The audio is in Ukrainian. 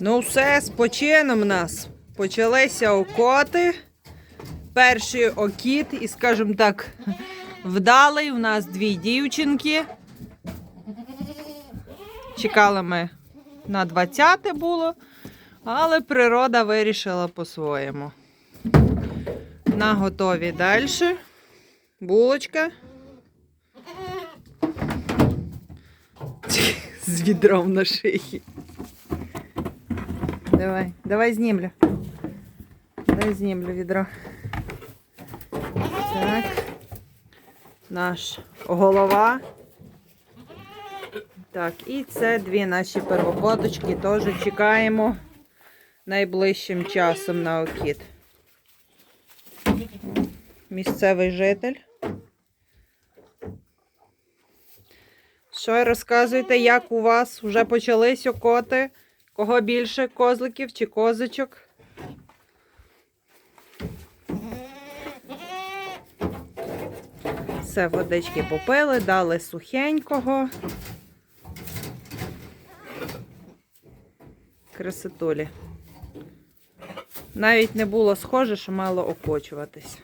Ну, все, з почином нас. Почалися окоти. Перший окіт, і, скажімо так, вдалий. У нас дві дівчинки. Чекали ми на 20 було, але природа вирішила по-своєму. На готові далі. Булочка. З відром на шиї. Давай, давай знімлю. Давай знімлю відро. Так. Наш голова. Так, і це дві наші первоходочки. Теж чекаємо найближчим часом на окіт. Місцевий житель. Що розказуєте, як у вас вже почались окоти? Кого більше козликів чи козочок? Все, водички попили, дали сухенького. Красотулі. Навіть не було схоже, що мало окочуватись.